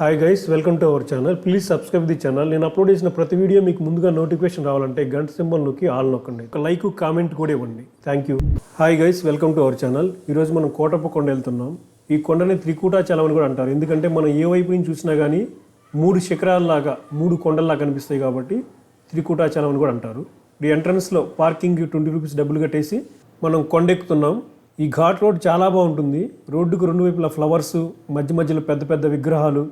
Hi guys welcome to our channel please subscribe the channel నేను upload చేసిన ప్రతి video మీకు ముందుగా నోటిఫికేషన్ రావాలంటే గంట సింబల్ నొక్కి ఆల్ నొక్కండి. ఒక లైక్ కామెంట్ కూడా ఇవ్వండి. Thank you hi guys welcome to our channel ఈరోజు మనం కోటప్ప కొండ వెళ్తున్నాం. ఈ కొండని త్రికూటాచలం అని కూడా అంటారు. ఎందుకంటే మనం ఏ వైపు నుంచి చూసినా కానీ మూడు శిఖరాల్లాగా మూడు కొండల్లాగా కనిపిస్తాయి కాబట్టి త్రికూటాచలం అని కూడా అంటారు. ఈ ఎంట్రన్స్లో పార్కింగ్ ట్వంటీ రూపీస్ డబ్బులు కట్టేసి మనం కొండెక్కుతున్నాం. ఈ ఘాట్ రోడ్ చాలా బాగుంటుంది. రోడ్డుకు రెండు వైపులా ఫ్లవర్స్ మధ్య మధ్యలో పెద్ద పెద్ద విగ్రహాలు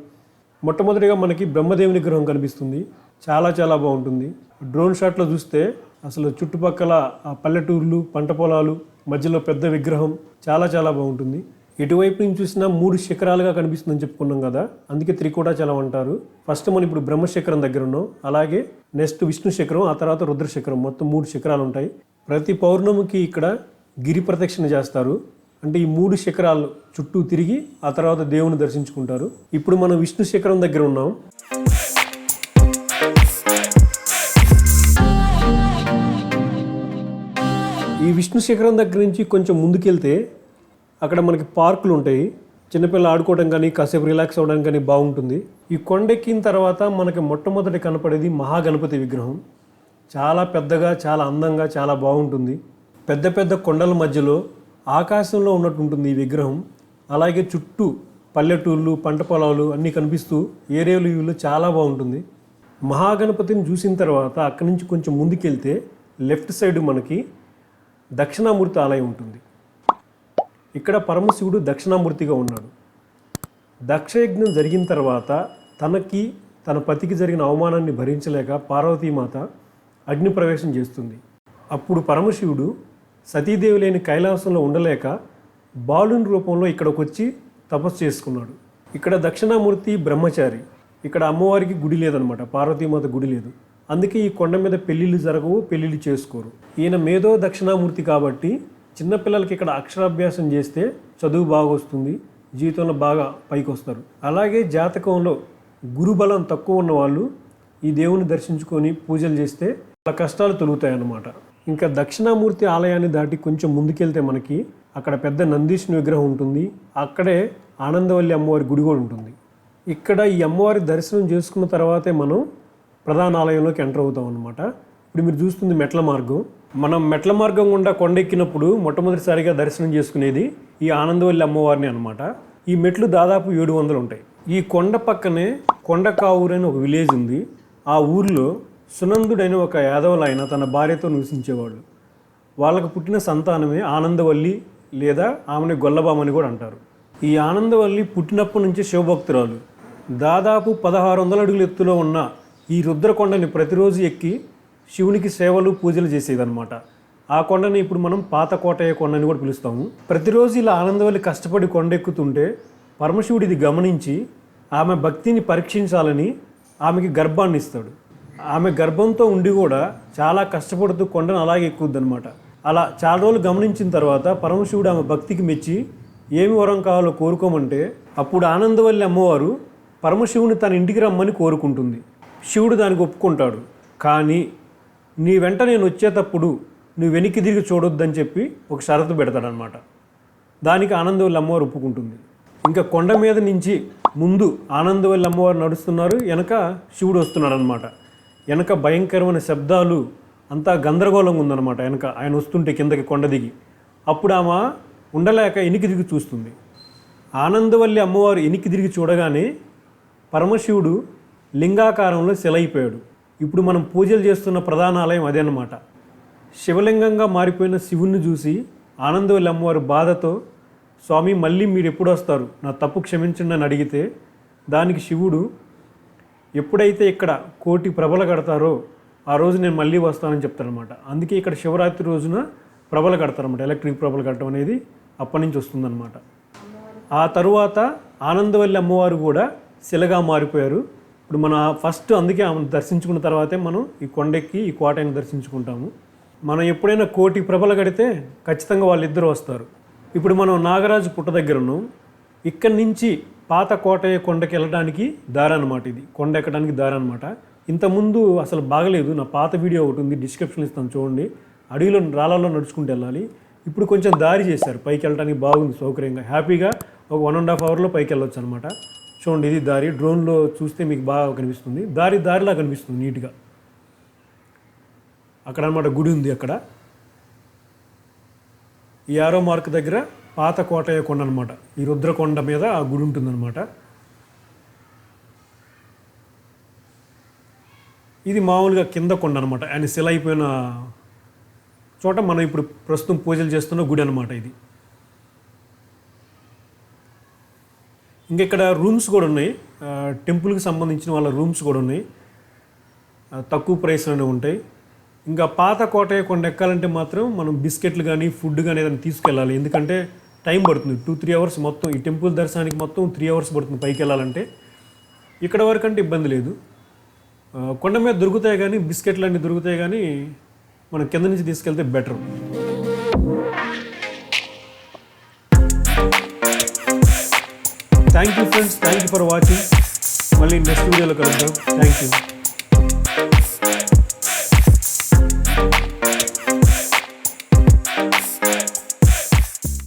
మొట్టమొదటిగా మనకి బ్రహ్మదేవుని విగ్రహం కనిపిస్తుంది. చాలా చాలా బాగుంటుంది. డ్రోన్ షాట్లో చూస్తే అసలు చుట్టుపక్కల ఆ పల్లెటూర్లు పంట పొలాలు మధ్యలో పెద్ద విగ్రహం చాలా చాలా బాగుంటుంది. ఎటువైపు నుంచి చూసినా మూడు శిఖరాలుగా కనిపిస్తుందని చెప్పుకున్నాం కదా అందుకే త్రికూటాచలం అంటారు. ఫస్ట్ మనం ఇప్పుడు బ్రహ్మశిఖరం దగ్గర ఉన్నాం. అలాగే నెక్స్ట్ విష్ణు శిఖరం ఆ తర్వాత రుద్రశిఖరం మొత్తం మూడు శిఖరాలు ఉంటాయి. ప్రతి పౌర్ణమికి ఇక్కడ గిరి ప్రదక్షిణ చేస్తారు. అంటే ఈ మూడు శిఖరాలు చుట్టూ తిరిగి ఆ తర్వాత దేవుని దర్శించుకుంటారు. ఇప్పుడు మనం విష్ణు శిఖరం దగ్గర ఉన్నాం. ఈ విష్ణు శిఖరం దగ్గర నుంచి కొంచెం ముందుకెళ్తే అక్కడ మనకి పార్కులు ఉంటాయి. చిన్నపిల్లలు ఆడుకోవడం కానీ కాసేపు రిలాక్స్ అవ్వడం కానీ బాగుంటుంది. ఈ కొండెక్కిన తర్వాత మనకి మొట్టమొదటి కనపడేది మహాగణపతి విగ్రహం. చాలా పెద్దగా చాలా అందంగా చాలా బాగుంటుంది. పెద్ద పెద్ద కొండల మధ్యలో ఆకాశంలో ఉన్నట్టు ఉంటుంది ఈ విగ్రహం. అలాగే చుట్టూ పల్లెటూళ్ళు పంట పొలాలు అన్నీ కనిపిస్తూ ఏరేలు వ్యూలో చాలా బాగుంటుంది. మహాగణపతిని చూసిన తర్వాత అక్కడి నుంచి కొంచెం ముందుకెళ్తే లెఫ్ట్ సైడ్ మనకి దక్షిణామూర్తి ఆలయం ఉంటుంది. ఇక్కడ పరమశివుడు దక్షిణామూర్తిగా ఉన్నాడు. దక్షయజ్ఞం జరిగిన తర్వాత తనకి తన పతికి జరిగిన అవమానాన్ని భరించలేక పార్వతీమాత అగ్ని ప్రవేశం చేస్తుంది. అప్పుడు పరమశివుడు సతీదేవి లేని కైలాసంలో ఉండలేక బాలుని రూపంలో ఇక్కడికి వచ్చి తపస్సు చేసుకున్నాడు. ఇక్కడ దక్షిణామూర్తి బ్రహ్మచారి. ఇక్కడ అమ్మవారికి గుడి లేదనమాట పార్వతీమాత గుడి లేదు. అందుకే ఈ కొండ మీద పెళ్ళిళ్ళు జరగవు పెళ్ళిళ్ళు చేసుకోరు. ఈయన మేధో దక్షిణామూర్తి కాబట్టి చిన్నపిల్లలకి ఇక్కడ అక్షరాభ్యాసం చేస్తే చదువు బాగా వస్తుంది జీవితంలో బాగా పైకి వస్తారు అలాగే జాతకంలో గురుబలం తక్కువ ఉన్న వాళ్ళు ఈ దేవుని దర్శించుకొని పూజలు చేస్తే వాళ్ళ కష్టాలు తొలుగుతాయి అన్నమాట ఇంకా దక్షిణామూర్తి ఆలయాన్ని దాటి కొంచెం ముందుకెళ్తే మనకి అక్కడ పెద్ద నందీశ్వని విగ్రహం ఉంటుంది. అక్కడే ఆనందవల్లి అమ్మవారి గుడి కూడా ఉంటుంది. ఇక్కడ ఈ అమ్మవారి దర్శనం చేసుకున్న తర్వాతే మనం ప్రధాన ఆలయంలోకి ఎంటర్ అవుతాం అనమాట ఇప్పుడు మీరు చూస్తుంది మెట్ల మార్గం. మనం మెట్ల మార్గం గుండా కొండెక్కినప్పుడు మొట్టమొదటిసారిగా దర్శనం చేసుకునేది ఈ ఆనందవల్లి అమ్మవారిని అనమాట ఈ మెట్లు దాదాపు ఏడు వందలు ఉంటాయి. ఈ కొండ పక్కనే కొండకావూరు అని ఒక విలేజ్ ఉంది. ఆ ఊర్లో సునందుడైన ఒక యాదవులైన తన భార్యతో నివసించేవాడు. వాళ్ళకు పుట్టిన సంతానమే ఆనందవల్లి లేదా ఆమెని గొల్లబామని కూడా అంటారు. ఈ ఆనందవల్లి పుట్టినప్పటి నుంచి శివభక్తురాలు. దాదాపు పదహారు వందల అడుగుల ఎత్తులో ఉన్న ఈ రుద్రకొండని ప్రతిరోజు ఎక్కి శివునికి సేవలు పూజలు చేసేదన్నమాట. ఆ కొండని ఇప్పుడు మనం పాత కోటయ్య కొండని కూడా పిలుస్తాము. ప్రతిరోజు ఇలా ఆనందవల్లి కష్టపడి కొండెక్కుతుంటే పరమశివుడు ఇది గమనించి ఆమె భక్తిని పరీక్షించాలని ఆమెకి గర్భాన్ని ఇస్తాడు ఆమె గర్భంతో ఉండి కూడా చాలా కష్టపడుతూ కొండను అలాగే ఎక్కుద్దనమాట అలా చాలా రోజులు గమనించిన తర్వాత పరమశివుడు ఆమె భక్తికి మెచ్చి ఏమి వరం కావాలో కోరుకోమంటే అప్పుడు ఆనందవల్లి అమ్మవారు పరమశివుని తన ఇంటికి రమ్మని కోరుకుంటుంది. శివుడు దానికి ఒప్పుకుంటాడు. కానీ నీ వెంట నేను వచ్చేటప్పుడు నువ్వు వెనక్కి తిరిగి చూడొద్దని చెప్పి ఒక షరతు పెడతాడనమాట దానికి ఆనందవల్లి అమ్మవారు ఒప్పుకుంటుంది. ఇంకా కొండ మీద నుంచి ముందు ఆనందవల్లి అమ్మవారు నడుస్తున్నారు వెనక శివుడు వస్తున్నాడనమాట వెనక భయంకరమైన శబ్దాలు అంతా గందరగోళంగా ఉందన్నమాట. వెనక ఆయన వస్తుంటే కిందకి కొండ దిగి. అప్పుడు ఆమె ఉండలేక ఎనికి తిరిగి చూస్తుంది. ఆనందవల్లి అమ్మవారు ఎనికి తిరిగి చూడగానే పరమశివుడు లింగాకారంలో శిలైపోయాడు. ఇప్పుడు మనం పూజలు చేస్తున్న ప్రధాన ఆలయం అదే శివలింగంగా మారిపోయిన శివుణ్ణి చూసి ఆనందవల్లి అమ్మవారు బాధతో స్వామి మళ్ళీ మీరు ఎప్పుడు వస్తారు? నా తప్పు క్షమించండి అని అడిగితే దానికి శివుడు ఎప్పుడైతే ఇక్కడ కోటి ప్రభలు కడతారో ఆ రోజు నేను మళ్ళీ వస్తానని చెప్తానమాట అందుకే ఇక్కడ శివరాత్రి రోజున ప్రభలు కడతారనమాట ఎలక్ట్రిక్ ప్రభలు కట్టడం అనేది అప్పటి నుంచి వస్తుందన్నమాట. ఆ తరువాత ఆనందవల్లి అమ్మవారు కూడా శిలగా మారిపోయారు. ఇప్పుడు మన ఫస్ట్ అందుకే ఆమెను దర్శించుకున్న తర్వాతే మనం ఈ కొండెక్కి ఈ కోటని దర్శించుకుంటాము. మనం ఎప్పుడైనా కోటి ప్రభలు కడితే ఖచ్చితంగా వాళ్ళిద్దరూ వస్తారు. ఇప్పుడు మనం నాగరాజు పుట్ట దగ్గర ఉన్నాం. ఇక్కడి నుంచి పాత కోటయ్య కొండకి వెళ్ళడానికి దారి అనమాట ఇది. కొండ ఎక్కడానికి దారి అనమాట ఇంతకుముందు అసలు బాగలేదు. నా పాత వీడియో ఒకటి ఉంది డిస్క్రిప్షన్ ఇస్తాను చూడండి. అడవిలో రాళ్ళలో నడుచుకుంటూ వెళ్ళాలి. ఇప్పుడు కొంచెం దారి చేశారు. పైకి వెళ్ళడానికి బాగుంది సౌకర్యంగా. హ్యాపీగా ఒక వన్ అండ్ హాఫ్ అవర్లో పైకి వెళ్ళొచ్చు అనమాట చూడండి ఇది దారి. డ్రోన్లో చూస్తే మీకు బాగా కనిపిస్తుంది. దారి దారిలా కనిపిస్తుంది నీట్గా. అక్కడ అన్నమాట గుడి ఉంది అక్కడ. ఈ యారో మార్క్ దగ్గర పాత కోటయ్య కొండ అనమాట ఈ రుద్రకొండ మీద ఆ గుడి ఉంటుందన్నమాట. ఇది మామూలుగా కింద కొండ అనమాట ఆయన శిల అయిపోయిన చోట మనం ఇప్పుడు ప్రస్తుతం పూజలు చేస్తున్న గుడి అనమాట ఇది. ఇంకా ఇక్కడ రూమ్స్ కూడా ఉన్నాయి. టెంపుల్కి సంబంధించిన వాళ్ళ రూమ్స్ కూడా ఉన్నాయి. తక్కువ తక్కువ ప్రైస్లోనే ఉంటాయి. ఇంకా పాత కోటయ్య కొండ ఎక్కాలంటే మాత్రం మనం బిస్కెట్లు కానీ ఫుడ్ కానీ ఏదైనా తీసుకెళ్ళాలి. ఎందుకంటే టైం పడుతుంది. టూ త్రీ అవర్స్ మొత్తం ఈ టెంపుల్ దర్శనానికి మొత్తం త్రీ అవర్స్ పడుతుంది పైకి వెళ్ళాలంటే ఇక్కడ వరకు అంటే ఇబ్బంది లేదు. కొండ మీద దొరుకుతాయి కానీ బిస్కెట్లు అన్నీ దొరుకుతాయి కానీ మనం కింద నుంచి తీసుకెళ్తే better. Thank you friends thank you for watching మళ్ళీ నెక్స్ట్ వీడియోలో కలుద్దాం. Thank you